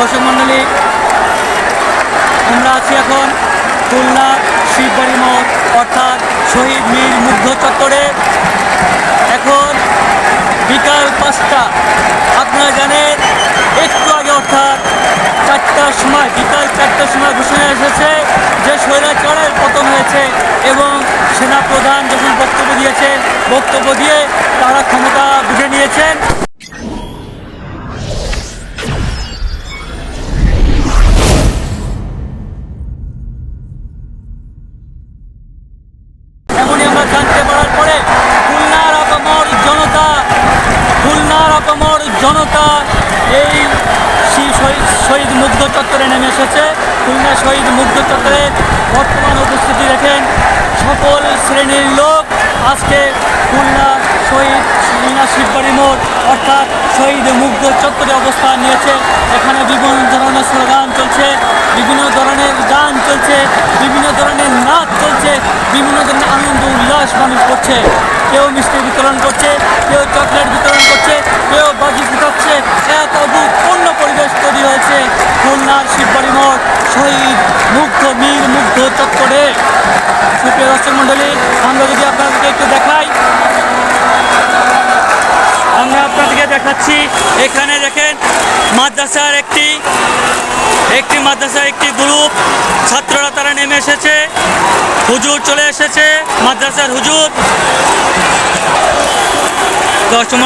দর্শক মণ্ডলী আমরা আছি এখন খুলনা শিববাড়ি মোড় অর্থাৎ শহীদ মীর মুগ্ধ চত্বরে। এখন বিকাল পাঁচটা, আপনারা জানেন, একটু আগে অর্থাৎ চারটার সময়, বিকাল চারটার সময় ঘোষণা এসেছে যে স্বৈরাচারের পতন হয়েছে এবং সেনা প্রধান যখন বক্তব্য দিয়েছেন, বক্তব্য দিয়ে তারা ক্ষমতা বুঝে নিয়েছেন। অপমর জনতা এই শহীদ মুগ্ধ চত্বরে নেমে এসেছে। খুলনা শহীদ মুগ্ধ চত্বরে বর্তমান উপস্থিতি রেখেন সকল শ্রেণির লোক আজকে খুলনা শহীদ, খুলনা শিববাড়ি মোড়, অর্থাৎ শহীদ মুগ্ধ চত্বরে অবস্থান নিয়েছে। এখানে বিভিন্ন ধরনের স্লোগান চলছে, বিভিন্ন ধরনের গান চলছে, বিভিন্ন ধরনের নাচ চলছে, বিভিন্ন ধরনের আনন্দ, উল্লাস মানুষ করছে। কেউ কেউ চকলেট বিতরণ করছে, কেউ বাজি ফুটাচ্ছে, এক অভূতপূর্ণ পরিবেশ তৈরি হয়েছে। খুলনার শিববাড়ি মোড়, শহীদ মুগ্ধ মীর মুগ্ধ চত্বরে। সুপ্রিয় দর্শক মণ্ডলী, আমরা যদি আপনাদেরকে একটু দেখাই, আমরা আপনাদেরকে দেখাচ্ছি, এখানে দেখেন মাদ্রাসার একটি একটি মাদ্রাসার একটি গ্রুপ, ছাত্ররা তারা নেমে এসেছে, হুজুর চলে এসেছে, মাদ্রাসার হুজুর। দর্শক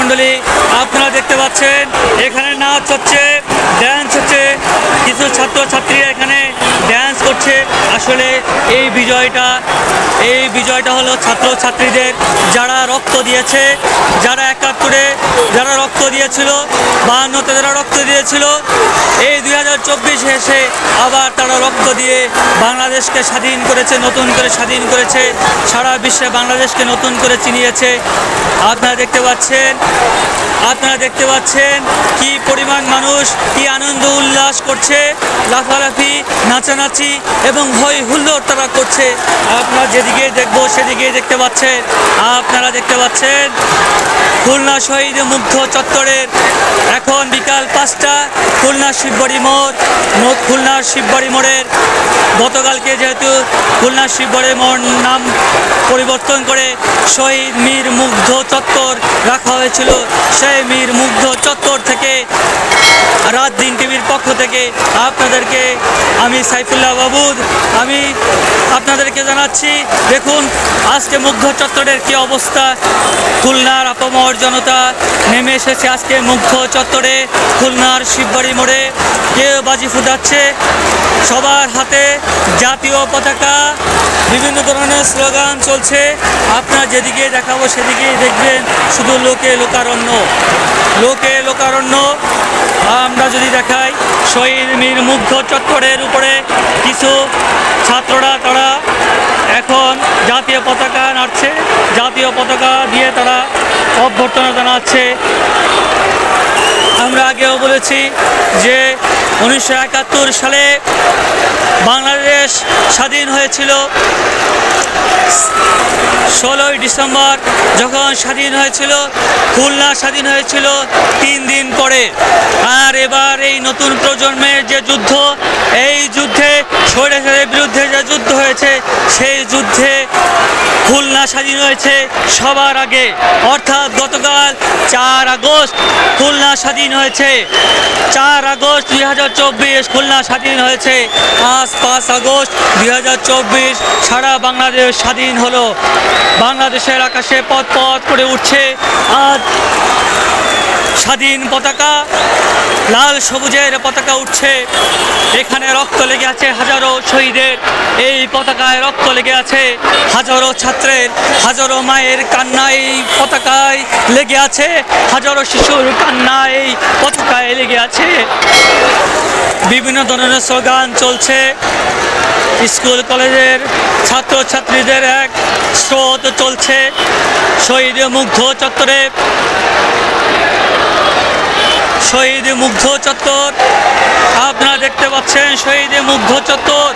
আপনারা দেখতে পাচ্ছেন, এখানে নাচ হচ্ছে ড্যান্স হচ্ছে, কিছু ছাত্রছাত্রী এখানে ড্যান্স করছে। আসলে এই বিজয়টা এই বিজয়টা হলো ছাত্রছাত্রীদের যারা রক্ত দিয়েছে, যারা একাত্তরে যারা রক্ত দিয়েছিল, বাহান্নতে যারা রক্ত দিয়েছিল, এই দুই হাজার চব্বিশে এসে আবার তারা রক্ত দিয়ে বাংলাদেশকে স্বাধীন করেছে, নতুন করে স্বাধীন করেছে, সারা বিশ্বে বাংলাদেশকে নতুন করে চিনিয়েছে। আপনারা দেখতে পাচ্ছেন আপনারা দেখতে পাচ্ছেন কি পরিমাণ মানুষ কি আনন্দ উল্লাস করছে। লাফালাফি নাচানাচি এবং হই হুল্লোড় তারা করছে। আপনারা যেদিকে দেখব সেদিকে দেখতে পাচ্ছেন। আপনারা দেখতে পাচ্ছেন খুলনা শহীদ মুগ্ধ চত্বরের। এখন বিকাল পাঁচটা, খুলনা শিববাড়ি মোড় খুলনা শিববাড়ি মোড়ের। গতকালকে যেহেতু খুলনা শিববাড়ি মোড় নাম পরিবর্তন করে শহীদ মীর মুগ্ধ চত্বর রাখা হয়েছিল, সেই মীর মুগ্ধ চত্বর থেকে রাত দিন টিভির পক্ষ থেকে আপনাদেরকে আমি সাইফুল্লাহ বাবুদ আমি আপনাদেরকে জানাচ্ছি, দেখুন, আজকে মুগ্ধ চত্বরের কি অবস্থা। খুলনার আপামর জনতা নেমে এসেছে আজকে মুগ্ধ চত্বরে, খুলনার শিববাড়ি মোড়ে। কেউ বাজি ফুটাচ্ছে, সবার হাতে জাতীয় পতাকা। বিভিন্ন ধরনের স্লোগান চলছে। আপনার যেদিকে দেখাবো সেদিকেই দেখবেন, শুধু লোকে লোকারণ্য। লোকে লোকারণ্য আমরা যদি দেখাই, শহীদ মীর মুগ্ধ চত্বরের উপরে কিছু ছাত্ররা, তারা এখন জাতীয় পতাকা নাড়ছে। জাতীয় পতাকা দিয়ে তারা অভ্যর্থনা জানাচ্ছে। আমরা আগেও বলেছি যে উনিশশো একাত্তর সালে বাংলাদেশ স্বাধীন হয়েছিল। ষোলোই ডিসেম্বর যখন স্বাধীন হয়েছিল, খুলনা স্বাধীন হয়েছিল তিন দিন পরে। আর এবার এই নতুন প্রজন্মের যে যুদ্ধ, এই যুদ্ধে স্বৈরাচারের বিরুদ্ধে যে যুদ্ধ হয়েছে, সেই যুদ্ধে খুলনা স্বাধীন হয়েছে সবার আগে। অর্থাৎ গতকাল চার আগস্ট খুলনা স্বাধীন হয়েছে। চার আগস্ট দুই হাজার চব্বিশ খুলনা স্বাধীন হয়েছে। আজ পাঁচ আগস্ট দুই হাজার চব্বিশ সারা বাংলাদেশ স্বাধীন হলো। বাংলাদেশের আকাশে পথ পথ করে উঠছে আজ স্বাধীন পতাকা। লাল সবুজের পতাকা উঠছে। এখানে রক্ত লেগে আছে হাজারো শহীদের। এই পতাকায় রক্ত লেগে আছে হাজারো ছাত্রের, হাজারো মায়ের কান্না এই পতাকায় লেগে আছে, হাজারো শিশুর কান্না এই পতাকায় লেগে আছে। বিভিন্ন ধরনের স্লোগান চলছে। স্কুল, কলেজের ছাত্রছাত্রীদের এক স্রোত চলছে। শহীদ মুগ্ধ চত্বরে শহীদ মুগ্ধ চত্বর। আপনারা দেখতে পাচ্ছেন শহীদ মুগ্ধ চত্বর।